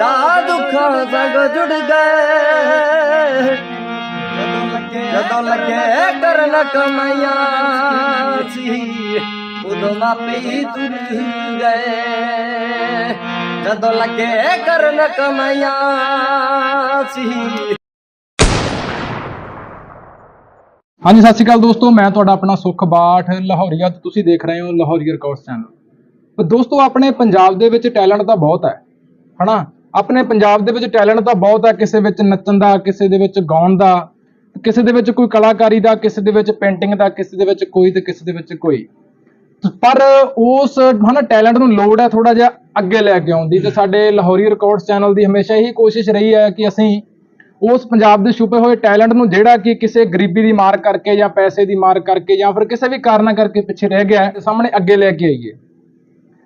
ਜਾ ਦੁੱਖਾਂ ਸੰਗ ਜੁੜ ਗਏ। ਜਦੋਂ ਲੱਗੇ ਕਰਨ ਕਮਾਈਆਂ ਸੀ, ਉਦੋਂ ਮਾਪੇ ਤੁਰ ਗਏ। ਜਦੋਂ ਲੱਗੇ ਕਰਨ ਕਮਾਈਆਂ ਸੀ। ਹਾਂਜੀ, ਸਤਿ ਸ਼੍ਰੀ ਅਕਾਲ ਦੋਸਤੋ, ਮੈਂ ਤੁਹਾਡਾ ਆਪਣਾ ਸੁਖ ਬਾਠ ਲਾਹੌਰੀਆ ਤੇ ਤੁਸੀਂ ਦੇਖ ਰਹੇ ਹੋ ਲਾਹੌਰੀ ਰਿਕਾਰਡਸ ਚੈਨਲ। ਦੋਸਤੋ, ਆਪਣੇ ਪੰਜਾਬ ਦੇ ਵਿੱਚ ਟੈਲੈਂਟ ਤਾਂ ਬਹੁਤ ਹੈ, ਹਨਾ? ਆਪਣੇ ਪੰਜਾਬ ਦੇ ਵਿੱਚ ਟੈਲੈਂਟ ਤਾਂ ਬਹੁਤ ਆ, ਕਿਸੇ ਵਿੱਚ ਨੱਚਣ ਦਾ, ਕਿਸੇ ਦੇ ਵਿੱਚ ਗਾਉਣ ਦਾ, ਕਿਸੇ ਦੇ ਵਿੱਚ ਕੋਈ ਕਲਾਕਾਰੀ ਦਾ, ਕਿਸੇ ਦੇ ਵਿੱਚ ਪੇਂਟਿੰਗ ਦਾ, ਕਿਸੇ ਦੇ ਵਿੱਚ ਕੋਈ ਤੇ ਕਿਸੇ ਦੇ ਵਿੱਚ ਕੋਈ। ਪਰ ਉਸ, ਹਨਾ, ਟੈਲੈਂਟ ਨੂੰ ਲੋੜ ਹੈ ਥੋੜਾ ਜਿਹਾ ਅੱਗੇ ਲੈ ਕੇ ਆਉਣ ਦੀ ਤੇ ਸਾਡੇ ਲਾਹੌਰੀ ਰਿਕਾਰਡਸ ਚੈਨਲ ਦੀ ਹਮੇਸ਼ਾ ਇਹੀ ਕੋਸ਼ਿਸ਼ ਰਹੀ ਹੈ ਕਿ ਅਸੀਂ ਉਸ ਪੰਜਾਬ ਦੇ ਛੁਪੇ ਹੋਏ ਟੈਲੈਂਟ ਨੂੰ ਜਿਹੜਾ ਕਿ ਕਿਸੇ ਗਰੀਬੀ ਦੀ ਮਾਰ ਕਰਕੇ ਜਾਂ ਪੈਸੇ ਦੀ ਮਾਰ ਕਰਕੇ ਜਾਂ ਫਿਰ ਕਿਸੇ ਵੀ ਕਾਰਨਾਂ ਕਰਕੇ ਪਿੱਛੇ ਰਹਿ ਗਿਆ ਹੈ ਸਾਹਮਣੇ ਅੱਗੇ ਲੈ ਕੇ ਆਈਏ।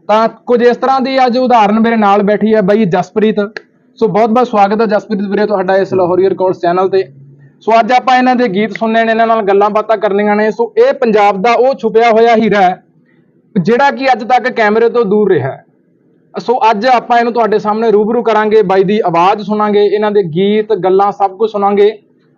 ਤਾਂ ਕੁਝ ਇਸ ਤਰ੍ਹਾਂ ਦੀ ਅੱਜ ਉਦਾਹਰਨ ਮੇਰੇ ਨਾਲ ਬੈਠੀ ਹੈ ਬਾਈ ਜਸਪ੍ਰੀਤ। ਸੋ ਬਹੁਤ ਬਹੁਤ ਸਵਾਗਤ ਹੈ ਜਸਪ੍ਰੀਤ ਵੀਰੇ ਤੁਹਾਡਾ ਇਸ ਲਾਹੌਰੀ ਰਿਕਾਰਡਸ ਚੈਨਲ ਤੇ। ਸੋ ਅੱਜ ਆਪਾਂ ਇਹਨਾਂ ਦੇ ਗੀਤ ਸੁਣਨੇ ਨੇ, ਇਹਨਾਂ ਨਾਲ ਗੱਲਾਂ ਬਾਤਾਂ ਕਰਨੀਆਂ ਨੇ। ਸੋ ਇਹ ਪੰਜਾਬ ਦਾ ਉਹ ਛੁਪਿਆ ਹੋਇਆ ਹੀਰਾ ਹੈ, ਜਿਹੜਾ ਕਿ ਅੱਜ ਤੱਕ ਕੈਮਰੇ ਤੋਂ ਦੂਰ ਰਿਹਾ ਹੈ। ਸੋ ਅੱਜ ਆਪਾਂ ਇਹਨੂੰ ਤੁਹਾਡੇ ਸਾਹਮਣੇ ਰੂਬਰੂ ਕਰਾਂਗੇ, ਬਾਈ ਦੀ ਆਵਾਜ਼ ਸੁਣਾਂਗੇ, ਇਹਨਾਂ ਦੇ ਗੀਤ, ਗੱਲਾਂ ਸਭ ਕੁਝ ਸੁਣਾਂਗੇ।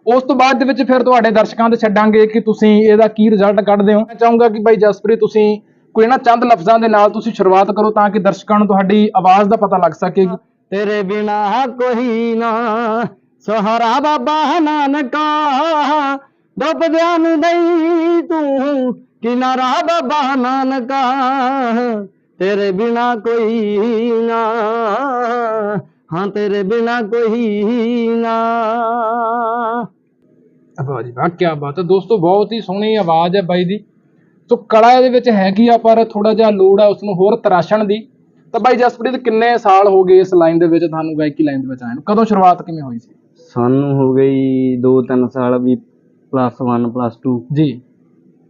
ਉਸ ਤੋਂ ਬਾਅਦ ਦੇ ਵਿੱਚ ਫਿਰ ਤੁਹਾਡੇ ਦਰਸ਼ਕਾਂ ਤੇ ਛੱਡਾਂਗੇ ਕਿ ਤੁਸੀਂ ਇਹਦਾ ਕੀ ਰਿਜ਼ਲਟ ਕੱਢਦੇ ਹੋ। ਮੈਂ ਚਾਹੂੰਗਾ ਕਿ ਬਾਈ ਜਸਪ੍ਰੀਤ, ਤੁਸੀਂ ਕੋਈ ਨਾ ਚੰਦ ਲਫ਼ਜ਼ਾਂ ਦੇ ਨਾਲ ਤੁਸੀਂ ਸ਼ੁਰੂਆਤ ਕਰੋ ਤਾਂ ਕਿ ਦਰਸ਼ਕਾਂ ਨੂੰ ਤੁਹਾਡੀ ਆਵਾਜ਼ ਦਾ ਪਤਾ ਲੱਗ ਸਕੇ। ਤੇਰੇ ਬਿਨਾ ਕੋਈ ਨਾ। ਸਹਾਰਾ ਬਾਬਾ ਨਾਨਕਾ। ਡੁੱਬਦਿਆਂ ਨੂੰ ਦਈ ਤੂੰ। ਕਿਨਾਰਾ ਬਾਬਾ ਨਾਨਕਾ। ਤੇਰੇ ਬਿਨਾ ਕੋਈ ਨਾ। ਹਾਂ ਤੇਰੇ ਬਿਨਾ ਕੋਈ ਨਾ। ਵਾਹ ਜੀ ਵਾਹ ਕੀ ਬਾਤ ਹੈ। ਦੋਸਤੋ ਬਹੁਤ ਹੀ ਸੋਹਣੀ ਆਵਾਜ਼ ਹੈ ਬਾਈ ਦੀ। ਸੋ ਕਲਾ ਇਹਦੇ ਵਿੱਚ ਹੈਗੀ ਆ ਪਰ ਥੋੜਾ ਜਿਹਾ ਲੋੜ ਆ ਉਸ ਨੂੰ ਹੋਰ ਤਰਾਸ਼ਣ ਦੀ। ਤਾਂ ਬਾਈ ਜਸਪ੍ਰੀਤ ਕਿੰਨੇ ਸਾਲ ਹੋ ਗਏ ਇਸ ਲਾਈਨ ਦੇ ਵਿੱਚ ਤੁਹਾਨੂੰ ਗਾਇਕੀ ਲਾਈਨ ਦੇ ਵਿੱਚ ਆਏ ਨੂੰ? ਕਦੋਂ ਸ਼ੁਰੂਆਤ ਕਿਵੇਂ ਹੋਈ ਸੀ? ਸਾਨੂੰ ਹੋ ਗਈ 2-3 ਸਾਲ ਵੀ ਪਲੱਸ 1 ਪਲੱਸ 2 ਜੀ।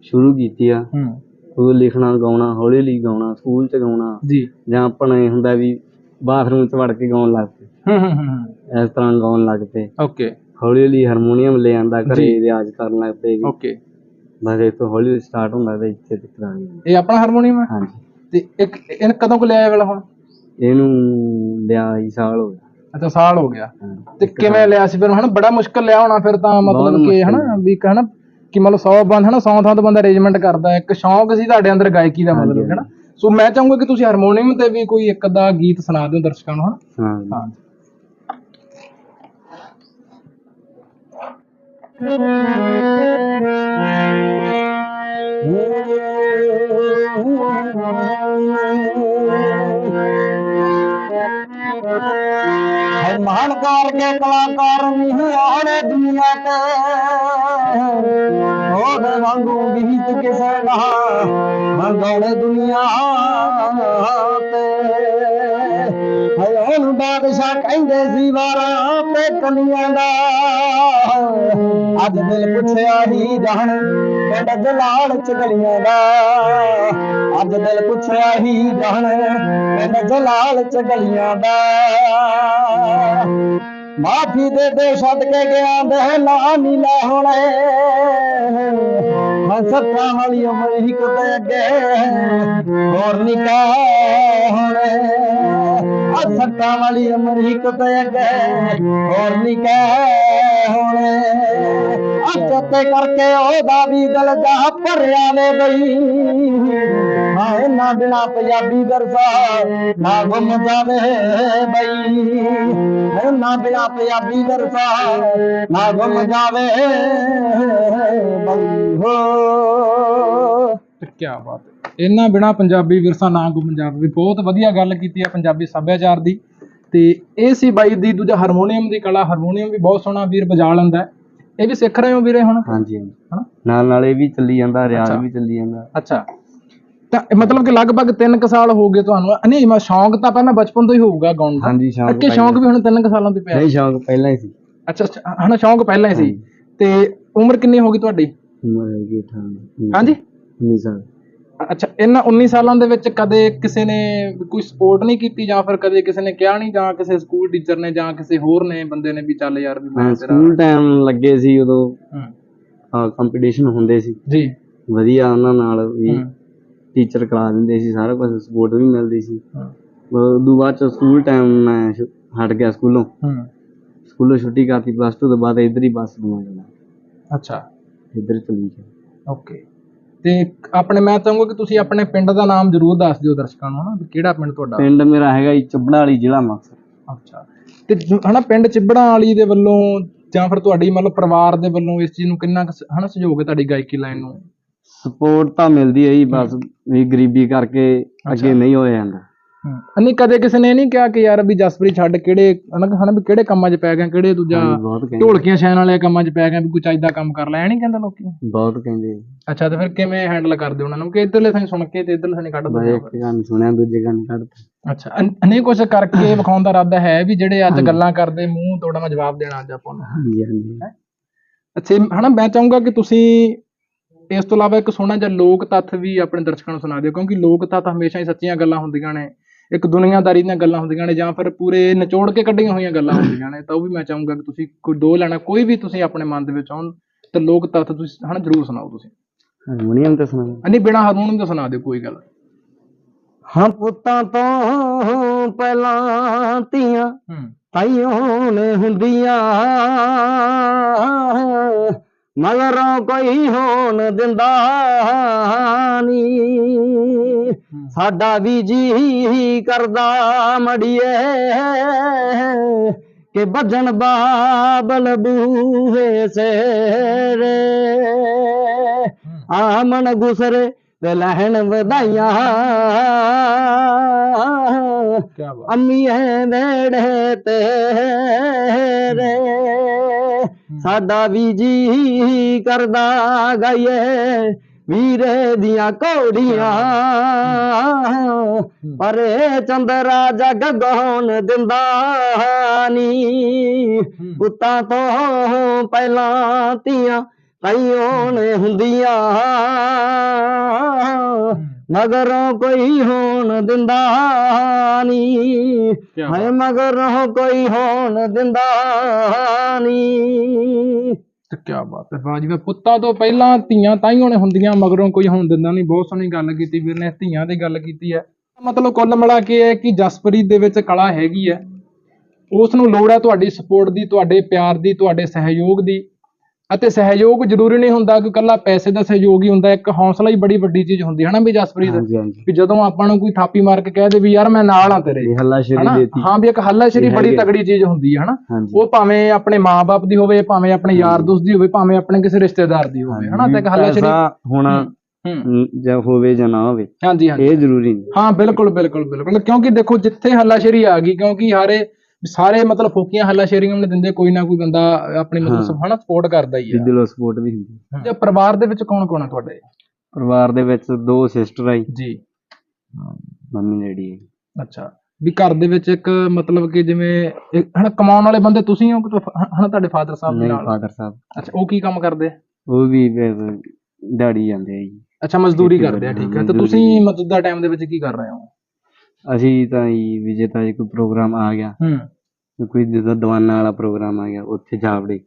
ਸ਼ੁਰੂ ਕੀਤੀ ਆ। ਹੂੰ। ਉਦੋਂ ਲਿਖਣਾ ਗਾਉਣਾ ਹੌਲੀ ਹੌਲੀ ਗਾਉਣਾ ਸਕੂਲ 'ਚ ਗਾਉਣਾ। ਜੀ। ਜਾਂ ਆਪਣਾ ਹੁੰਦਾ ਵੀ ਬਾਥਰੂਮ 'ਚ ਵੜ ਕੇ ਗਾਉਣ ਲੱਗ ਪਏ। ਹੂੰ ਹੂੰ ਹੂੰ ਇਸ ਤਰ੍ਹਾਂ ਗਾਉਣ ਲੱਗ ਪਏ। ਓਕੇ। ਹੌਲੀ ਹੌਲੀ ਹਾਰਮੋਨੀਅਮ ਲੈ ਆਂਦਾ ਘਰੇ ਜੀ। ਰਿਆਜ਼ ਕਰਨ ਲੱਗ ਪਏ ਓਕੇ। ਬਸ ਇਹ ਤੋਂ ਹੌਲੀ ਸਟਾਰਟ ਹੁੰਦਾ ਤੇ ਇੱਥੇ ਤੱਕ ਆ ਗਏ ਇਹ ਆਪਣਾ ਹਾਰਮੋਨੀਅਮ ਹੈ? ਹਾਂਜੀ। ਤੇ ਇੱਕ ਇਹਨ ਕਦੋਂ ਕੁ ਲਿਆਇਆ ਵਾਲਾ ਹੁਣ? ਇਹਨੂੰ ਲਿਆ ਹੀ ਸਾਲ ਹੋ ਗਿਆ। ਅੱਛਾ ਸਾਲ ਹੋ ਗਿਆ। ਹਾਂ। ਤੇ ਕਿਵੇਂ ਲਿਆ ਸੀ ਫਿਰ? ਹਨਾ ਬੜਾ ਮੁਸ਼ਕਲ ਲਿਆ ਹੋਣਾ ਫਿਰ ਤਾਂ ਮਤਲਬ ਕਿ ਮੁਸ਼ਕਿਲ। ਹਨਾ ਵੀ ਇੱਕ ਹਨਾ ਕਿ ਮਤਲਬ 100 ਬੰਦ ਹਨਾ 100 ਥਾਂ ਤੋਂ ਬੰਦਾ ਅਰੇਂਜਮੈਂਟ ਕਰਦਾ ਹੈ। ਇੱਕ ਸ਼ੌਂਕ ਸੀ ਤੁਹਾਡੇ ਅੰਦਰ ਗਾਇਕੀ ਦਾ ਹਾਂਜੀ, ਮਤਲਬ ਹਨਾ। ਸੋ ਮੈਂ ਚਾਹੂੰਗਾ ਕਿ ਤੁਸੀਂ ਹਾਰਮੋਨੀਅਮ ਤੇ ਵੀ ਕੋਈ ਇੱਕ ਅੱਧਾ ਗੀਤ ਸੁਣਾ ਦਿਓ ਦਰਸ਼ਕਾਂ ਨੂੰ ਹਨਾ। ਹਾਂ। ਹਾਂ। महानकार के कलाकारे दुनिया ते वांगुरु दुनिया ਉਹਨੂੰ ਬਾਦਸ਼ਾਹ ਕਹਿੰਦੇ ਸੀ, ਵਾਰਾ ਤੇ ਕਲੀਆਂ ਦਾ। ਅੱਜ ਦਿਲ ਪੁੱਛਿਆ ਹੀ ਜਾਣ ਪਿੰਡ ਜਲਾਲ ਚ ਗਲੀਆਂ ਦਾ। ਅੱਜ ਦਿਲ ਪੁੱਛਿਆ ਹੀ ਜਾਣ ਪਿੰਡ ਜਲਾਲ ਚ ਗਲੀਆਂ ਦਾ। ਮਾਫੀ ਦੇ ਦੇ ਛੱਡ ਕੇ ਗਿਆ ਦੇ ਨਾ ਨੀਲਾ ਹੋਣੇ। ਮੈਂ ਸੱਤਾਂ ਵਾਲੀ ਉਮਰ ਹੀ ਕਿਤੇ ਅੱਗੇ ਹੋਰ ਨਿਕਾਹ ਹੋਣੇ ਆ ਵਾਲੀ ਉਮਰ ਹੀ ਅੱਗੇ ਹੋਰ ਨਿਕਾਹ ਹੋਣੇ। ਅੱਤੇ ਕਰਕੇ ਉਹਦਾ ਵੀ ਦਿਲ ਜਾ ਭਰਿਆ ਨੇ ਬਈ। ਹਾਂ ਇਹਨਾਂ ਬਿਨਾ ਪੰਜਾਬੀ ਦਰਸਾ ਨਾ ਗੁੰਮ ਜਾਵੇ ਬਈ। ਇਹਨਾਂ ਬਿਨਾ ਪੰਜਾਬੀ ਦਰਸਾ ਨਾ ਗੁੰਮ ਜਾਵੇ ਬਈ। ਹੋ ਕੀ ਬਾਤ ਹੈ। ਇਹਨਾਂ ਬਿਨਾ ਪੰਜਾਬੀ ਵਿਰਸਾ ਨਾ ਗੁੰਮ ਜਾਵੇ। ਬਹੁਤ ਵਧੀਆ ਗੱਲ ਕੀਤੀ ਹੈ ਪੰਜਾਬੀ ਸੱਭਿਆਚਾਰ ਦੀ। ਤੇ ਇਹ ਸੀ ਬਾਈ ਦੀ ਦੂਜਾ ਹਾਰਮੋਨੀਅਮ ਦੀ ਕਲਾ। ਹਾਰਮੋਨੀਅਮ ਵੀ ਬਹੁਤ ਸੋਹਣਾ ਵੀਰ ਵਜਾ ਲੈਂਦਾ ਹੈ। ਇਹ ਵੀ ਸਿੱਖ ਰਹੇ ਹੋ ਵੀਰੇ ਹੁਣ? ਹਾਂਜੀ ਹਨਾ? ਨਾਲ ਨਾਲ ਇਹ ਵੀ ਚੱਲੀ ਜਾਂਦਾ ਰਿਆਜ਼। ਵੀ ਚੱਲੀ ਜਾਂਦਾ। ਅੱਛਾ। ਤਾਂ ਮਤਲਬ ਕਿ ਲਗਭਗ 3 ਕੁ ਸਾਲ ਹੋ ਗਏ ਤੁਹਾਨੂੰ। ਨਹੀਂ ਮੈਂ ਸ਼ੌਂਕ ਤਾਂ ਪਹਿਲਾਂ ਬਚਪਨ ਤੋਂ ਹੀ ਹੋਊਗਾ ਗਾਉਣ ਦਾ। ਹਾਂਜੀ ਸ਼ੌਂਕ ਅੱਗੇ ਸ਼ੌਂਕ ਵੀ ਹੁਣ 3 ਕੁ ਸਾਲਾਂ ਤੋਂ ਪਿਆ। ਨਹੀਂ ਸ਼ੌਂਕ ਪਹਿਲਾਂ ਹੀ ਸੀ। ਅੱਛਾ ਹਨਾ ਸ਼ੌਂਕ ਪਹਿਲਾਂ ਹੀ ਸੀ। ਤੇ ਉਮਰ ਕਿੰਨੀ ਹੋ ਗਈ ਤੁਹਾਡੀ? ਉਮਰ ਹੈਗੀ 18 ਹਾਂਜੀ? 19 ਸਾਲ। ਅੱਛਾ ਇਹਨਾਂ 19 ਸਾਲਾਂ ਦੇ ਵਿੱਚ ਕਦੇ ਕਿਸੇ ਨੇ ਕੋਈ ਸਪੋਰਟ ਨਹੀਂ ਕੀਤੀ ਜਾਂ ਫਿਰ ਕਦੇ ਕਿਸੇ ਨੇ ਕਿਹਾ ਨਹੀਂ ਜਾਂ ਕਿਸੇ ਸਕੂਲ ਟੀਚਰ ਨੇ ਜਾਂ ਕਿਸੇ ਹੋਰ ਨੇ ਬੰਦੇ ਨੇ ਵੀ ਚੱਲ ਯਾਰ ਵੀ ਮੈਂ ਤੇਰਾ ਸਕੂਲ ਟਾਈਮ ਲੱਗੇ ਸੀ ਉਦੋਂ। ਹੂੰ, ਕੰਪੀਟੀਸ਼ਨ ਹੁੰਦੇ ਸੀ। ਜੀ। ਵਧੀਆ ਉਹਨਾਂ ਨਾਲ ਵੀ ਟੀਚਰ ਕਰਾ ਦਿੰਦੇ ਸੀ ਸਾਰਾ ਕੁਝ ਸਪੋਰਟ ਵੀ ਮਿਲਦੀ ਸੀ। ਉਦੋਂ ਬਾਅਦ ਚ ਸਕੂਲ ਟਾਈਮ ਮੈਂ ਹਟ ਗਿਆ ਸਕੂਲੋਂ। ਹੂੰ। ਸਕੂਲੋਂ ਛੁੱਟੀ ਕਰਤੀ ਪਲੱਸ 2 ਤੋਂ ਬਾਅਦ ਇੱਧਰ ਹੀ ਬੱਸ ਦਵਾ ਜਾਣਾ ਅੱਛਾ। ਇੱਧਰ ਚਲੀ ਗਿਆ। ਓਕੇ ਤੇ ਆਪਣੇ ਮੈਂ ਚਾਹੂੰਗਾ ਕਿ ਤੁਸੀਂ ਆਪਣੇ ਪਿੰਡ ਦਾ ਨਾਮ ਜ਼ਰੂਰ ਦੱਸ ਦਿਓ ਦਰਸ਼ਕਾਂ ਨੂੰ ਹਨਾ ਵੀ ਕਿਹੜਾ ਪਿੰਡ ਤੁਹਾਡਾ? ਪਿੰਡ ਮੇਰਾ ਹੈਗਾ ਜੀ ਚੱਬੜਾ ਵਾਲੀ ਜ਼ਿਲ੍ਹਾ ਮੁਕਤਸਰ ਅੱਛਾ। ਤੇ ਜ- ਹਨਾ ਪਿੰਡ ਚਿਬੜਾਂ ਵਾਲੀ ਦੇ ਵੱਲੋਂ ਜਾਂ ਫਿਰ ਤੁਹਾਡੀ ਮਤਲਬ ਪਰਿਵਾਰ ਦੇ ਵੱਲੋਂ ਇਸ ਚੀਜ਼ ਨੂੰ ਕਿੰਨਾ ਕੁ ਸ- ਹਨਾ ਸਹਿਯੋਗ ਹੈ ਤੁਹਾਡੀ ਗਾਇਕੀ ਲਾਈਨ ਨੂੰ? ਸਪੋਰਟ ਤਾਂ ਮਿਲਦੀ ਹੈ ਜੀ ਬਸ ਵੀ ਗਰੀਬੀ ਕਰਕੇ ਅੱਗੇ ਨਹੀਂ ਹੋਇਆ ਜਾਂਦਾ। ਹੂੰ ਨਹੀਂ ਕਦੇ ਕਿਸੇ ਨੇ ਨਹੀਂ ਕਿਹਾ ਕਿ ਯਾਰ ਵੀ ਜਸਪ੍ਰੀਤ ਛੱਡ ਕਿਹੜੇ ਹਨਾ ਹਨਾ ਵੀ ਕਿਹੜੇ ਕੰਮਾਂ 'ਚ ਪੈ ਗਿਆ ਕਿਹੜੇ ਦੂਜਾ ਹਾਂਜੀ, ਬਹੁਤ ਕਹਿੰਦੇ। ਢੋਲਕੀਆਂ ਛੈਨ ਵਾਲੇ ਕੰਮਾਂ 'ਚ ਪੈ ਗਿਆ ਵੀ ਕੋਈ ਚਾਹੀਦਾ ਕੰਮ ਕਰ ਲੈ ਐ ਨਹੀਂ ਕਹਿੰਦਾ ਲੋਕੀ? ਬਹੁਤ ਕਹਿੰਦੇ। ਅੱਛਾ ਤੇ ਫਿਰ ਕਿਵੇਂ ਹੈਂਡਲ ਕਰਦੇ ਉਹਨਾਂ ਨੂੰ? ਕਿ ਇਧਰਲੇ ਥਾਂ ਸੁਣ ਕੇ ਤੇ ਇਧਰਲੇ ਥਾਂ ਕੱਢ ਮੈਂ ਦਿੰਦੇ ਇੱਕ ਗਾਣਾ ਸੁਣਿਆ ਦੂਜੇ ਗਾਣੇ ਕੱਢਤਾ ਅੱਛਾ ਨਹੀਂ ਕੁਝ ਕਰਕੇ ਵਿਖਾਉਣ ਦਾ ਇਰਾਦਾ ਹੈ ਵੀ ਜਿਹੜੇ ਅੱਜ ਗੱਲਾਂ ਕਰਦੇ ਮੂੰਹ ਤੋੜਨ ਜਵਾਬ ਦੇਣਾ ਅੱਜ ਆਪਾਂ ਨੂੰ। ਹਾਂਜੀ ਹਾਂਜੀ। ਅੱਛਾ ਹਨਾ ਮੈਂ ਚਾਹੂੰਗਾ ਕਿ ਤੁਸੀਂ ਇਸ ਤੋਂ ਇਲਾਵਾ ਇੱਕ ਸੋਹਣਾ ਜਿਹਾ ਲੋਕ ਤੱਥ ਵੀ ਆਪਣੇ ਦਰਸ਼ਕਾਂ ਨੂੰ ਸੁਣਾ ਦਿਓ ਕਿਉਂਕਿ ਲੋਕ ਤੱਥ ਹਮੇਸ਼ਾ ਹੀ ਸੱਚੀਆਂ ਗੱਲਾਂ ਹੁੰਦੀਆਂ ਨੇ। ਇੱਕ ਦੁਨੀਆਦਾਰੀ ਦੀਆਂ ਗੱਲਾਂ ਹੁੰਦੀਆਂ ਨੇ ਜਾਂ ਫਿਰ ਪੂਰੇ ਨਿਚੋੜ ਕੇ ਕੱਢੀਆਂ ਹੋਈਆਂ ਗੱਲਾਂ ਹੁੰਦੀਆਂ ਨੇ ਤਾਂ ਉਹ ਵੀ ਮੈਂ ਚਾਹੂੰਗਾ ਕਿ ਤੁਸੀਂ ਕੋਈ ਦੋ ਲੈਣਾ ਕੋਈ ਵੀ ਤੁਸੀਂ ਆਪਣੇ ਮਨ ਦੇ ਵਿੱਚ ਆਉਣ ਤੇ ਲੋਕ ਤੱਥ ਤੁਸੀਂ ਹਨਾ ਜ਼ਰੂਰ ਸੁਣਾਓ ਤੁਸੀਂ। ਹਾਰਮੋਨੀਅਮ ਤੇ ਸੁਣਾ ਨਹੀਂ ਬਿਨਾ ਹਾਰਮੋਨੀਅਮ ਤੋਂ ਸੁਣਾ ਦਿਓ ਕੋਈ ਗੱਲ। ਹਾਂ ਪੁੱਤਾਂ ਤੋਂ ਪਹਿਲਾਂ ਧੀਆਂ ਹੂੰ ਤਾਈਆਂ ਨੇ ਹੁੰਦੀਆਂ। ਮਗਰੋਂ ਕੋਈ ਹੋਣ ਦਿੰਦਾ ਨੀ ਸਾਡਾ ਵੀ ਜੀ ਕਰਦਾ ਮੜੀਏ ਕਿ ਵੱਜਣ ਬਾਬਲ ਬੂਹੇ ਸੇਰੇ ਆਮਣ ਗੁਸਰੇ ਤੇ ਲੈਣ ਵਧਾਈਆਂ। ਕੀ ਬਾਤ। ਅੰਮੀਏ ਨੇੜੇ ਤੇਰੇ ਸਾਡਾ ਵੀ ਜੀ ਕਰਦਾ ਗਾਈਏ ਵੀਰੇ ਦੀਆਂ ਘੋੜੀਆਂ। ਪਰੇ ਚੰਦਰਾ ਜਗ ਗਾਉਣ ਦਿੰਦਾ ਨੀ। ਪੁੱਤਾਂ ਤੋਂ ਪਹਿਲਾਂ ਧੀਆਂ ਨੇ ਹੁੰਦੀਆਂ। ਮਗਰੋਂ ਕੋਈ ਹੋਣ ਦਿੰਦਾ ਨੀ। ਕਿਆ ਹਾਏ ਮਗਰੋਂ ਕੋਈ ਹੋਣ ਦਿੰਦਾ ਨੀ। ਤੇ ਕੀ ਬਾਤ ਹੈ ਵਾਹ ਜੀ ਵਾਹ ਪੁੱਤਾਂ ਤੋਂ ਪਹਿਲਾਂ ਧੀਆਂ ਤਾਈਆਂ ਨੇ ਹੁੰਦੀਆਂ ਮਗਰੋਂ ਕੋਈ ਹੋਣ ਦਿੰਦਾ ਨਹੀਂ ਬਹੁਤ ਸੋਹਣੀ ਗੱਲ ਕੀਤੀ ਵੀਰ ਨੇ ਧੀਆਂ ਦੀ ਗੱਲ ਕੀਤੀ ਹੈ। ਮਤਲਬ ਕੁੱਲ ਮਿਲਾ ਕੇ ਹੈ ਕਿ ਜਸਪ੍ਰੀਤ ਦੇ ਵਿੱਚ ਕਲਾ ਹੈਗੀ ਹੈ। ਉਸ ਨੂੰ ਲੋੜ ਹੈ ਤੁਹਾਡੀ ਸਪੋਰਟ ਦੀ ਤੁਹਾਡੇ ਪਿਆਰ ਦੀ ਤੁਹਾਡੇ ਸਹਿਯੋਗ ਦੀ। ਅਤੇ ਸਹਿਯੋਗ ਜ਼ਰੂਰੀ ਨਹੀਂ ਹੁੰਦਾ ਕਿ ਕੱਲਾ ਪੈਸੇ ਦਾ ਸਹਿਯੋਗ ਹੀ ਹੁੰਦਾ ਇੱਕ ਹੌਸਲਾ ਹੀ ਬੜੀ ਵੱਡੀ ਚੀਜ਼ ਹੁੰਦੀ ਹੈ ਨਾ ਵੀ ਜਸਪ੍ਰੀਤ? ਵੀ ਜਦੋਂ ਆਪਾਂ ਨੂੰ ਕੋਈ ਥਾਪੀ ਮਾਰ ਕੇ ਕਹਿ ਦੇ ਵੀ ਯਾਰ ਮੈਂ ਨਾਲ ਆ ਤੇਰੇ ਹੱਲਾ ਸ਼ੇਰੀ ਦੇਤੀ। ਹਾਂ ਵੀ ਇੱਕ ਹੱਲਾਸ਼ੇਰੀ ਵੀ ਬੜੀ। ਤਗੜੀ ਚੀਜ਼ ਹੁੰਦੀ ਹੈ ਹਨਾ? ਉਹ ਭਾਵੇਂ ਆਪਣੇ ਮਾਪੇ ਦੀ ਹੋਵੇ ਭਾਵੇਂ ਆਪਣੇ ਯਾਰ ਦੋਸਤ ਦੀ ਹੋਵੇ ਭਾਵੇਂ ਆਪਣੇ ਕਿਸੇ ਰਿਸ਼ਤੇਦਾਰ ਦੀ ਹੋਵੇ ਹਨਾ? ਤੇ ਇੱਕ ਹੱਲਾਸ਼ੇਰੀ ਪੈਸਾ ਹੋਣਾ ਹੂੰ ਮ, ਜਾਂ ਹੋਵੇ ਜਾਂ ਨਾ ਹੋਵੇ ਹਾਂਜੀ ਹਾਂਜੀ। ਇਹ ਜ਼ਰੂਰੀ ਨਹੀਂ। ਹਾਂ ਬਿਲਕੁਲ ਬਿਲਕੁਲ ਬਿਲਕੁਲ। ਕਿਉਂਕਿ ਦੇਖੋ ਜਿੱਥੇ ਹੱਲਾਸ਼ੇਰੀ ਆ ਗਈ ਕਿਉਂਕਿ ਹਾਰੇ ਸਾਰੇ ਮਤਲਬ ਫੋਕੀਆਂ ਹੱਲਾਸ਼ੇਰੀਆਂ ਨੇ ਦਿੰਦੇ ਕੋਈ ਨਾ ਕੋਈ ਬੰਦਾ ਆਪਣੀ ਮਤਲਬ। ਹਨਾ ਸਪੋਰਟ ਕਰਦਾ ਹੀ ਹੈ ਦਿਲੋਂ ਸਪੋਰਟ ਵੀ ਹੁੰਦੀ। ਤੇ ਪਰਿਵਾਰ ਦੇ ਵਿੱਚ ਕੌਣ ਕੌਣ ਹੈ ਤੁਹਾਡੇ? ਪਰਿਵਾਰ ਦੇ ਵਿੱਚ ਦੋ ਸਿਸਟਰ ਆਈ ਜੀ। ਮੰਮੀ ਡੈਡੀ ਹੈ ਅੱਛਾ। ਵੀ ਘਰ ਦੇ ਵਿੱਚ ਇੱਕ ਮਤਲਬ ਕਿ ਜਿਵੇਂ ਹਨਾ ਕਮਾਉਣ ਵਾਲੇ ਬੰਦੇ ਤੁਸੀਂ ਹੋ ਹਨਾ ਤੁਹਾਡੇ ਫਾਦਰ ਸਾਹਿਬ ਦੇ ਨਾਲ? ਫਾਦਰ ਸਾਹਿਬ। ਅੱਛਾ ਉਹ ਕੀ ਕੰਮ ਕਰਦੇ? ਆ? ਉਹ ਵੀ ਡੈਡੀ ਜਾਂਦੇ ਆ ਜੀ। ਅੱਛਾ ਮਜ਼ਦੂਰੀ ਕਰਦੇ ਆ ਠੀਕ ਹਾਂ, ਤੇ। ਤੁਸੀਂ ਮੌਜੂਦਾ ਟਾਈਮ ਦੇ ਵਿੱਚ ਕੀ ਕਰ ਰਹੇ ਹੋ? ਅਸੀਂ ਤਾਂ ਜੀ ਵੀ ਜੇ ਤਾਂ ਜੀ ਕੋਈ ਪ੍ਰੋਗਰਾਮ ਆ ਗਿਆ ਹੂੰ ਕੋਈ ਜਦੋਂ ਦੀਵਾਨਾਂ ਵਾਲਾ ਪ੍ਰੋਗਰਾਮ ਆ ਗਿਆ ਉੱਥੇ ਜਾਵੜੇ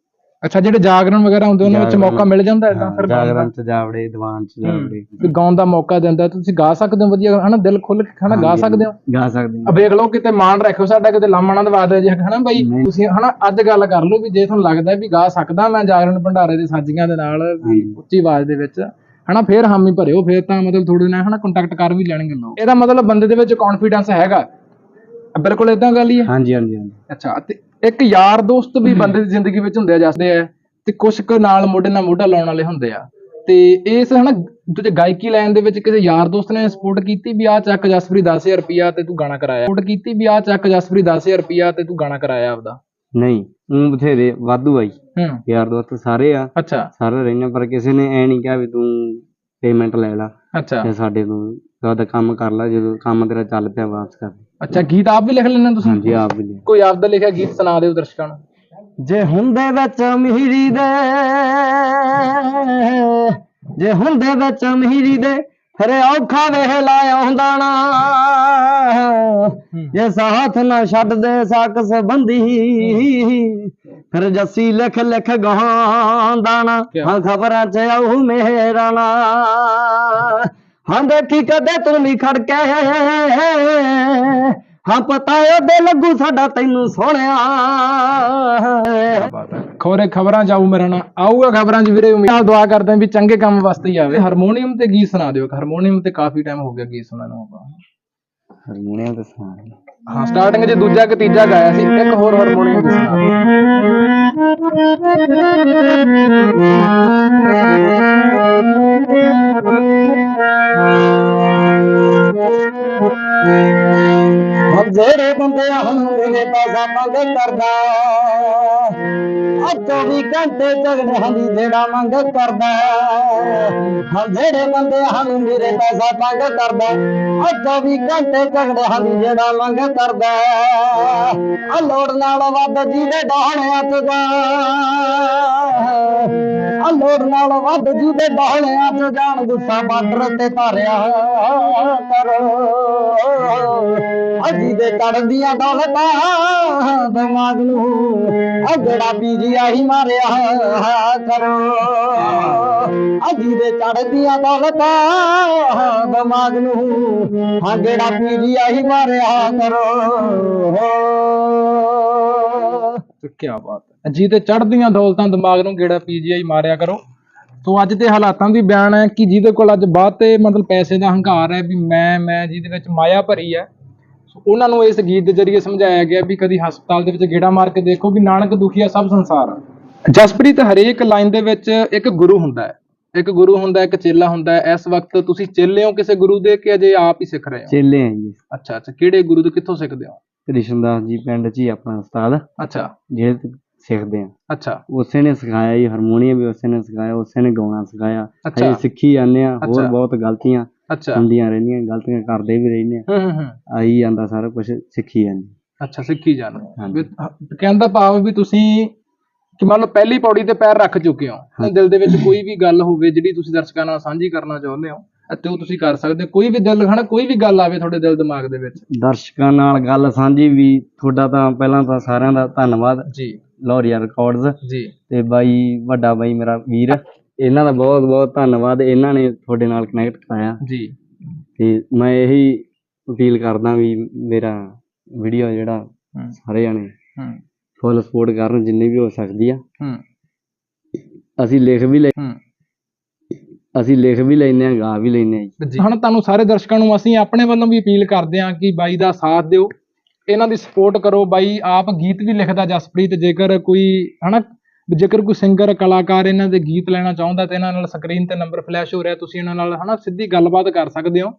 ਅੱਛਾ ਜਿਹੜੇ ਜਾਗਰਣ ਵਗੈਰਾ ਹੁੰਦੇ ਉਹਨਾਂ ਵਿੱਚ ਜਾਗਰਣ। ਮੌਕਾ ਮਿਲ ਜਾਂਦਾ ਇਦਾਂ ਹਾਂ, ਫਿਰ ਗਾਉਣ ਦਾ? ਜਾਗਰਣ ਚ ਜਾਵੜੇ ਦੀਵਾਨ ਚ ਜਾਵੜੇ ਵੀ ਗਾਉਣ ਦਾ ਮੌਕਾ ਦਿੰਦਾ ਤੁਸੀਂ ਗਾ ਸਕਦੇ ਹੋ ਵਧੀਆ ਹਨਾ ਦਿਲ ਖੁੱਲ ਕੇ ਹਨਾ ਗਾ ਹਾਂਜੀ, ਸਕਦੇ ਹੋ ਗਾ ਸਕਦੇ ਆ ਵੇਖ ਲਓ ਕਿਤੇ ਮਾਣ ਰੱਖਿਓ ਸਾਡਾ ਕਿਤੇ ਲਾਮਣਾ ਦਵਾ ਦੇ ਜੇ ਹਨਾ ਬਾਈ ਨਹੀਂ। ਤੁਸੀਂ ਹਨਾ ਅੱਜ ਗੱਲ ਕਰ ਲਓ ਵੀ ਜੇ ਤੁਹਾਨੂੰ ਲੱਗਦਾ ਵੀ ਗਾ ਸਕਦਾ ਮੈਂ ਜਾਗਰਣ ਭੰਡਾਰੇ ਦੇ ਸਾਜੀਆਂ ਦੇ ਨਾਲ ਵੀ ਹਾਂਜੀ। ਉੱਚੀ ਆਵਾਜ਼ ਦੇ ਵਿੱਚ ਹਨਾ ਫੇਰ ਹਾਮੀ ਭਰਿਓ ਫੇਰ ਤਾਂ ਮਤਲਬ ਥੋੜੇ ਨਾਲ ਹਨਾ ਕੰਟੈਕਟ ਕਰ ਵੀ ਲੈਣਗੇ ਲੋਕ। ਇਹਦਾ ਮਤਲਬ ਬੰਦੇ ਦੇ ਵਿੱਚ ਕੌਨਫੀਡੈਂਸ ਹੈਗਾ। ਬਿਲਕੁਲ ਇਦਾਂ ਗੱਲ ਹੀ ਹੈ। ਹਾਂਜੀ ਹਾਂਜੀ ਹਾਂਜੀ। ਅੱਛਾ ਤੇ ਇੱਕ ਯਾਰ ਦੋਸਤ ਵੀ ਬੰਦੇ ਦੀ ਜ਼ਿੰਦਗੀ ਵਿੱਚ ਹੁੰਦੇ ਆ ਜਾਂਦੇ ਆ ਤੇ ਕੁਛ ਕੁ ਨਾਲ ਮੋਢੇ ਨਾਲ ਮੋਢਾ ਲਾਉਣ ਵਾਲੇ ਹੁੰਦੇ ਆ। ਤੇ ਇਸ ਹਨਾ ਦੂਜੇ ਗਾਇਕੀ ਲਾਈਨ ਦੇ ਵਿੱਚ ਕਿਸੇ ਯਾਰ ਦੋਸਤ ਨੇ ਸਪੋਰਟ ਕੀਤੀ ਵੀ ਆ ਚੱਕ ਜਸਪ੍ਰੀਤ 10000 ਰੁਪਿਆ ਤੇ ਤੂੰ ਗਾਣਾ ਕਰਾਇਆ। ਸਪੋਰਟ ਕੀਤੀ ਵੀ ਆ ਚੱਕ ਜਸਪ੍ਰੀਤ 10000 ਰੁਪਿਆ ਤੇ ਤੂੰ ਗਾਣਾ ਕਰਾਇਆ ਆਪਦਾ। ਨਹੀਂ ਉਹ ਬਥੇਰੇ ਵਾਧੂ ਆਈ ਹੂੰ। ਯਾਰ ਦੋਸਤ ਸਾਰੇ ਆ। ਅੱਛਾ। ਸਾਰੇ ਰਹਿਣਾ ਪਰ ਕਿਸੇ ਨੇ ਐ ਨਹੀਂ ਕਿਹਾ ਵੀ ਤੂੰ ਪੇਮੈਂਟ ਲੈ ਲੈ। ਅੱਛਾ। ਸਾਡੇ ਤੋਂ ਉਹਦਾ ਕੰਮ ਕਰ ਲੈ ਜਦੋਂ ਕੰਮ ਤੇਰਾ ਚੱਲ ਪਿਆ ਵਾਪਸ ਕਰ। ਅੱਛਾ ਗੀਤ ਆਪ ਵੀ ਲਿਖ ਹੋ ਤੁਸੀਂ? ਹਾਂਜੀ ਆਪ ਵੀ ਲਿਖ। ਕੋਈ ਆਪ ਦਾ ਲਿਖਿਆ ਗੀਤ ਸੁਣਾ ਦਿਓ ਦਰਸ਼ਕਾਂ ਨੂੰ। ਜੇ ਹੁੰਦੇ ਵਿੱਚ ਮਹੀਰੀ ਦੇ ਜੇ ਹੁੰਦੇ ਵਿੱਚ ਮਹੀਰੀ ਦੇ ਫਿਰ ਔਖਾ ਵੇਹ ਲਾਇਆ ਹੁੰਦਾ ਨਾ। ਜੇ ਸਾਥ ਨਾ ਛੱਡਦੇ ਸਾਕ ਸੰਬੰਧੀ। ਫਿਰ ਜੱਸੀ ਲਿਖ ਲਿਖ ਗਾਉਂਦਾ ਨਾ। ਕਿਆ? ਹਾਂ ਖਬਰਾਂ ਚ ਆਉ ਮੇਰਾ ਨਾ। ਹਾਂ ਦੇਖੀ ਕਦੇ ਤੂੰ ਵੀ ਖੜ ਕੇ ਹਾਂ ਪਤਾ ਉਹਦੇ ਲੱਗੂ ਸਾਡਾ ਤੈਨੂੰ ਸੋਹਣਿਆ। ਖੋਰੇ ਖਬਰਾਂ ਜਾਊ ਮੇਰਾ ਨਾ ਆਊਗਾ ਖਬਰਾਂ 'ਚ ਵੀਰੇ ਉਮੀਦ ਨਾਲ ਦੁਆ ਕਰਦੇ ਹਾਂ ਵੀ ਚੰਗੇ ਕੰਮ ਵਾਸਤੇ ਹੀ ਆਵੇ। ਹਾਰਮੋਨੀਅਮ ਤੇ ਗੀਤ ਸੁਣਾ ਦਿਓ ਹਾਰਮੋਨੀਅਮ ਤੇ ਕਾਫੀ ਟਾਈਮ ਹੋ ਗਿਆ ਗੀਤ ਸੁਣਨ ਨੂੰ ਆਪਾਂ। ਹਾਰਮੋਨੀਅਮ ਤੇ ਸੁਣਾ ਹਾਂ ਸਟਾਰਟਿੰਗ 'ਚ ਦੂਜਾ ਕਿ ਤੀਜਾ ਗਾਇਆ ਸੀ ਇੱਕ ਹੋਰ ਹਾਰਮੋਨੀਅਮ ਤੇ ਸੁਣਾ ਦਿਓ। ਜਿਹੜੇ ਬੰਦੇ ਹਮ ਮੇਰੇ ਪੈਸਾ ਮੰਗ ਕਰਦਾ। ਆ 24 ਘੰਟੇ ਝਗੜਿਆਂ ਦੀ ਜਿਹੜਾ ਮੰਗ ਕਰਦਾ। ਹਮ ਜਿਹੜੇ ਬੰਦੇ ਹਮ ਮੇਰੇ ਪੈਸਾ ਮੰਗ ਕਰਦਾ। ਆ 24 ਘੰਟੇ ਝਗੜਿਆਂ ਦੀ ਜਿਹੜਾ ਮੰਗ ਕਰਦਾ। ਆ ਲੋੜ ਨਾਲ ਵੱਧ ਜਿਹਦੇ ਡਾਹਣਿਆਂ ਤੇ ਜਾ। ਆ ਲੋੜ ਨਾਲ ਵੱਧ ਜਿਹਦੇ ਡਾਹਣਿਆਂ ਚ ਜਾਣ, ਗੁੱਸਾ ਬਾਰਡਰ ਤੇ ਧਾਰਿਆ ਕਰੋ। ਅਜੀ ਦੇ ਚੜਦੀਆਂ ਦੌਲਤਾਂ ਦਿਮਾਗ ਨੂੰ ਅਗੜਾ ਬੀਜੀ ਆਹੀ ਮਾਰਿਆ ਕਰੋ। ਅਜੀ ਦੇ ਚੜਦੀਆਂ ਦੌਲਤਾਂ ਦਿਮਾਗ ਨੂੰ ਅਗੜਾ ਬੀਜੀ ਆਹੀ ਮਾਰਿਆ ਕਰੋ। ਕੀ ਬਾਤ ਹੈ। ਜਿਹਦੇ ਚੜ੍ਹਦੀਆਂ ਦੌਲਤਾਂ ਦਿਮਾਗ ਨੂੰ ਗੇੜਾ ਪੀਜੀਆਈ ਮਾਰਿਆ ਕਰੋ। ਸੋ ਅੱਜ ਦੇ ਹਾਲਾਤਾਂ ਦੀ ਬਿਆਨ ਹੈ ਕਿ ਜਿਹਦੇ ਕੋਲ ਅੱਜ ਬਾਅਦ ਤੇ ਮਤਲਬ ਪੈਸੇ ਦਾ ਹੰਕਾਰ ਹੈ ਵੀ ਮੈਂ ਮੈਂ ਜਿਹਦੇ ਵਿੱਚ ਮਾਇਆ ਭਰੀ ਹੈ ਉਹਨਾਂ ਨੂੰ ਇਸ ਗੀਤ ਦੇ ਜ਼ਰੀਏ ਸਮਝਾਇਆ ਗਿਆ ਵੀ ਕਦੀ ਹਸਪਤਾਲ ਦੇ ਵਿੱਚ ਗੇੜਾ ਮਾਰ ਕੇ ਦੇਖੋ ਵੀ ਨਾਨਕ ਦੁਖੀਆ ਸਭ ਸੰਸਾਰ। ਜਸਪ੍ਰੀਤ ਹਰੇਕ ਲਾਈਨ ਦੇ ਵਿੱਚ ਇੱਕ ਗੁਰੂ ਹੁੰਦਾ ਹੈ। ਇੱਕ ਗੁਰੂ ਹੁੰਦਾ ਇੱਕ ਚੇਲਾ ਹੁੰਦਾ ਹੈ। ਇਸ ਵਕਤ ਤੁਸੀਂ ਚੇਲੇ ਹੋ ਕਿਸੇ ਗੁਰੂ ਦੇ ਕਿ ਅਜੇ ਆਪ ਹੀ ਸਿੱਖ ਰਹੇ ਹੋ? ਚੇਲੇ ਆ ਜੀ। ਅੱਛਾ ਅੱਛਾ। ਕਿਹੜੇ ਗੁਰੂ ਤੋਂ ਕਿੱਥੋਂ ਸਿੱਖਦੇ ਹੋ? ਕ੍ਰਿਸ਼ਨਦਾਸ ਜੀ ਪਿੰਡ 'ਚ ਹੀ ਆਪਣਾ ਉਸਤਾਦ। ਅੱਛਾ। ਜਿਹੜੇ ਤੋਂ ਸਿੱਖਦੇ ਆ। ਅੱਛਾ। ਉਸੇ ਨੇ ਸਿਖਾਇਆ ਜੀ ਹਾਰਮੋਨੀਅਮ ਵੀ ਉਸੇ ਨੇ ਸਿਖਾਇਆ ਉਸੇ ਨੇ ਗਾਉਣਾ ਸਿਖਾਇਆ। ਅੱਛਾ। ਅਸੀਂ ਸਿੱਖੀ ਜਾਂਦੇ ਆ ਹੋਰ ਅੱਛਾ। ਬਹੁਤ ਗਲਤੀਆਂ। ਅੱਛਾ। ਹੁੰਦੀਆਂ ਰਹਿੰਦੀਆਂ ਗਲਤੀਆਂ ਕਰਦੇ ਵੀ ਰਹਿੰਦੇ ਆ। ਹੂੰ ਹੂੰ ਹੂੰ। ਆਈ ਜਾਂਦਾ ਸਾਰਾ ਕੁਝ ਸਿੱਖੀ ਜਾਂਦੇ ਅੱਛਾ ਸਿੱਖੀ ਜਾਂਦੇ ਹੋ। ਹਾਂਜੀ। ਵੀ ਹ- ਕਹਿਣ ਦਾ ਭਾਵ ਵੀ ਤੁਸੀਂ ਕਿ ਮੰਨ ਲਓ ਪਹਿਲੀ ਪੌੜੀ ਤੇ ਪੈਰ ਰੱਖ ਚੁੱਕੇ ਹੋ ਤਾਂ ਦਿਲ ਦੇ ਵਿੱਚ ਕੋਈ ਵੀ ਗੱਲ ਹੋਵੇ ਜਿਹੜੀ ਤੁਸੀਂ ਦਰਸ਼ਕਾਂ ਨਾਲ ਸਾਂਝੀ ਕਰਨਾ ਚਾਹੁੰਦੇ ਹੋ ਅਤੇ ਉਹ ਤੁਸੀਂ ਕਰ ਸਕਦੇ ਹੋ। ਕੋਈ ਵੀ ਦਿਲ ਹਨਾ ਕੋਈ ਵੀ ਗੱਲ ਆਵੇ ਤੁਹਾਡੇ ਦਿਲ ਦਿਮਾਗ ਦੇ ਵਿੱਚ। ਦਰਸ਼ਕਾਂ ਨਾਲ ਗੱਲ ਸਾਂਝੀ ਵੀ ਤੁਹਾਡਾ ਤਾਂ ਪਹਿਲਾਂ ਤਾਂ ਸਾਰਿਆਂ ਦਾ ਧੰਨਵਾਦ। ਜੀ। ਲੋਰੀਆ ਰਿਕਾਰਡਸ। ਜੀ। ਤੇ ਬਾਈ ਵੱਡਾ ਬਾਈ ਮੇਰਾ ਵੀਰ। ਇਹਨਾਂ ਦਾ ਬਹੁਤ ਬਹੁਤ ਧੰਨਵਾਦ। ਇਹਨਾਂ ਨੇ ਤੁਹਾਡੇ ਨਾਲ ਕਨੈਕਟ ਕਰਾਇਆ। ਜੀ। ਤੇ ਮੈਂ ਇਹੀ ਅਪੀਲ ਕਰਦਾ ਵੀ ਮੇਰਾ ਵੀਡੀਓ ਜਿਹੜਾ ਸਾਰੇ ਜਾਣੇ ਹੂੰ। ਫੁੱਲ ਸਪੋਰਟ ਕਰਨ ਜਿੰਨੀ ਵੀ ਹੋ ਸਕਦੀ ਆ। ਹੂੰ। ਅਸੀਂ ਲਿਖ ਵੀ ਲੈ ਅਸੀਂ ਲਿਖ ਵੀ ਲੈਨੇ ਆ ਗਾ ਵੀ ਲੈਨੇ ਆ ਜੀ। ਹੁਣ ਤੁਹਾਨੂੰ ਸਾਰੇ ਦਰਸ਼ਕਾਂ ਨੂੰ ਅਸੀਂ ਆਪਣੇ ਵੱਲੋਂ ਵੀ ਅਪੀਲ ਕਰਦੇ ਹਾਂ ਕਿ ਬਾਈ ਦਾ ਸਾਥ ਦਿਓ। ਇਹਨਾਂ ਦੀ ਸਪੋਰਟ ਕਰੋ। ਬਾਈ ਆਪ ਗੀਤ ਵੀ ਲਿਖਦਾ ਜਸਪ੍ਰੀਤ ਜੇਕਰ ਕੋਈ ਹਨਾ ਜੇਕਰ ਕੋਈ ਸਿੰਗਰ ਕਲਾਕਾਰ ਇਹਨਾਂ ਦੇ ਗੀਤ ਲੈਣਾ ਚਾਹੁੰਦਾ ਤੇ ਇਹਨਾਂ ਨਾਲ ਸਕਰੀਨ ਤੇ ਨੰਬਰ ਫਲੈਸ਼ ਹੋ ਰਿਹਾ, ਤੁਸੀਂ ਇਹਨਾਂ ਨਾਲ ਹਨਾ ਸਿੱਧੀ ਗੱਲਬਾਤ ਕਰ ਸਕਦੇ ਹੋ।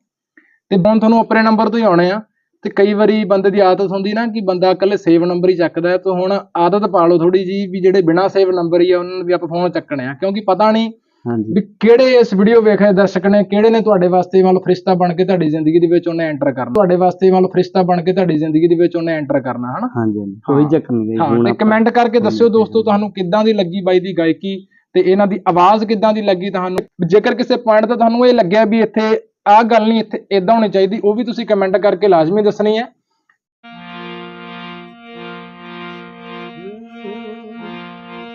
ਤੇ ਹੁਣ ਤੁਹਾਨੂੰ ਆਪਣੇ ਨੰਬਰ ਤੋਂ ਹੀ ਆਉਣੇ ਆ। ਤੇ ਕਈ ਵਾਰੀ ਬੰਦੇ ਦੀ ਆਦਤ ਹੁੰਦੀ ਨਾ ਕਿ ਬੰਦਾ ਇਕੱਲੇ ਸੇਵ ਨੰਬਰ ਹੀ ਚੱਕਦਾ ਹੈ, ਤੇ ਹੁਣ ਆਦਤ ਪਾ ਲਓ ਥੋੜੀ ਜੀ ਵੀ ਜਿਹੜੇ ਬਿਨਾ ਸੇਵ ਨੰਬਰ ਹੀ ਆ, ਉਹਨਾਂ ਨੂੰ ਵੀ ਆਪਾਂ ਫੋਨ ਚੱਕਣੇ ਆ। ਕਿਉਂਕਿ ਪਤਾ ਨਹੀਂ ਹਾਂਜੀ। ਵੀ ਕਿਹੜੇ ਇਸ ਵੀਡੀਓ ਵੇਖ ਰਹੇ ਦਰਸ਼ਕ ਨੇ ਕਿਹੜੇ ਨੇ ਤੁਹਾਡੇ ਵਾਸਤੇ ਮੰਨ ਲਓ ਫਰਿਸ਼ਤਾ ਬਣ ਕੇ ਤੁਹਾਡੀ ਜ਼ਿੰਦਗੀ ਦੇ ਵਿੱਚ ਉਹਨੇ ਐਂਟਰ ਕਰਨਾ? ਤੁਹਾਡੇ ਵਾਸਤੇ ਮੰਨ ਲਓ ਫਰਿਸ਼ਤਾ ਬਣ ਕੇ ਤੁਹਾਡੀ ਜ਼ਿੰਦਗੀ ਦੇ ਵਿੱਚ ਉਹਨੇ ਐਂਟਰ ਕਰਨਾ ਹਨਾ? ਹਾਂਜੀ ਹਾਂਜੀ। ਕੋਈ ਹਾਂ। ਚੱਕਰ ਨਹੀਂ ਹਾਂ ਤੇ ਕਮੈਂਟ ਕਰਕੇ ਦੱਸਿਓ ਦੋਸਤੋ ਤੁਹਾਨੂੰ ਕਿੱਦਾਂ ਦੀ ਲੱਗੀ ਬਾਈ ਦੀ ਗਾਇਕੀ ਤੇ ਇਹਨਾਂ ਦੀ ਆਵਾਜ਼ ਕਿੱਦਾਂ ਦੀ ਲੱਗੀ ਤੁਹਾਨੂੰ? ਜੇਕਰ ਕਿਸੇ ਪੁਆਇੰਟ ਤੇ ਤੁਹਾਨੂੰ ਇਹ ਲੱਗਿਆ ਵੀ ਇੱਥੇ ਆਹ ਗੱਲ ਨਹੀਂ ਇੱਥੇ ਇਦਾਂ ਹੋਣੀ ਚਾਹੀਦੀ ਉਹ ਵੀ ਤੁਸੀਂ ਕਮੈਂਟ ਕਰਕੇ ਲਾਜ਼ਮੀ ਦੱਸਣੀ ਹੈ।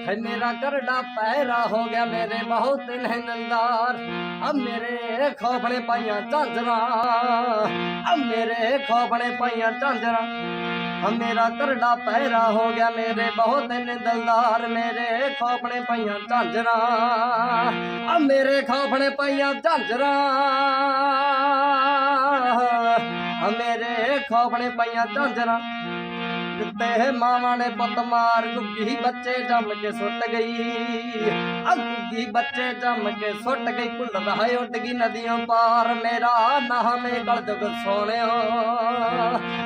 ਹੈ ਮੇਰਾ ਕਰੜਾ ਪੈਰਾ ਹੋ ਗਿਆ ਮੇਰੇ ਬਹੁਤ ਨੇ ਨੰਦਾਰ ਆ ਮੇਰੇ ਖੋਪੜੇ ਪਾਈਆਂ ਝਾਂਜਰਾਂ ਆ ਮੇਰੇ ਖੋਪੜੇ ਪਾਈਆਂ ਝਾਂਜਰਾਂ। ਆ ਮੇਰਾ ਕਰੜਾ ਪੈਰਾ ਹੋ ਗਿਆ ਮੇਰੇ ਬਹੁਤ ਨੇ ਦਿਲਦਾਰ ਮੇਰੇ ਖੋਪੜੇ ਪਾਈਆਂ ਝਾਂਜਰਾਂ ਆ ਮੇਰੇ ਖੋਪੜੇ ਪਾਈਆਂ ਝਾਂਜਰਾਂ। ਆ ਮੇਰੇ ਖੋਪੜੇ ਪਾਈਆਂ ਝਾਂਜਰਾਂ। ਦਿੱਤੇ ਮਾਵਾਂ ਨੇ ਪੁੱਤ ਮਾਰ, ਗੁੱਗੀ ਬੱਚੇ ਜੰਮ ਕੇ ਸੁੱਟ ਗਈ। ਆ ਗੁੱਗੀ ਬੱਚੇ ਜੰਮ ਕੇ ਸੁੱਟ ਗਈ, ਕੁੱਲਦਾ ਉੱਡ ਗਈ ਨਦੀਆਂ ਪਾਰ। ਮੇਰਾ ਨਾਮ ਏ ਕਲਜੁਗ ਸੋਹਣਿਓ,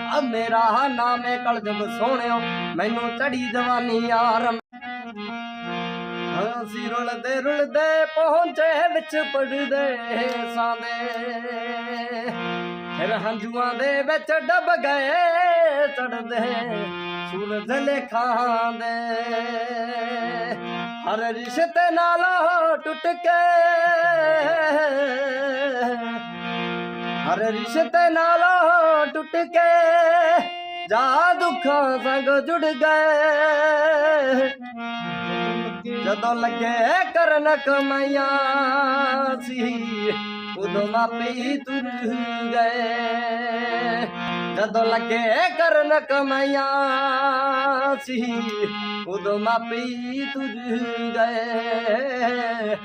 ਆ ਮੇਰਾ ਨਾਮ ਏ ਕਲਜੁਗ ਸੋਹਣਿਓ, ਮੈਨੂੰ ਚੜੀ ਜਵਾਨੀ ਯਾਰ। ਹਾਂ ਰੁਲਦੇ ਰੁਲਦੇ ਪਹੁੰਚੇ ਵਿੱਚ ਪੜਦੇ ਸਾਂਦੇ। ਹੰਝੂਆਂ ਦੇ ਵਿੱਚ ਡੱਬ ਗਏ ਚੜਦੇ ਸੂਰਜ ਲੇਖਾਂ ਦੇ। ਹਰ ਰਿਸ਼ਤੇ ਨਾਲ ਟੁੱਟ ਕੇ, ਹਰ ਰਿਸ਼ਤੇ ਨਾਲ ਟੁੱਟ ਕੇ ਜਾ ਦੁੱਖਾਂ ਸੰਗ ਜੁੜ ਗਏ। ਜਦੋਂ ਲੱਗੇ ਕਰਨ ਕਮਾਈਆਂ ਸੀ ਉਦੋਂ ਮਾਪੇ ਤੁਰ ਗਏ ਜਦੋਂ ਲੱਗੇ ਕਰਨ ਕਮਾਈਆਂ ਸੀ ਉਦੋਂ ਮਾਪੇ ਤੁਰ ਗਏ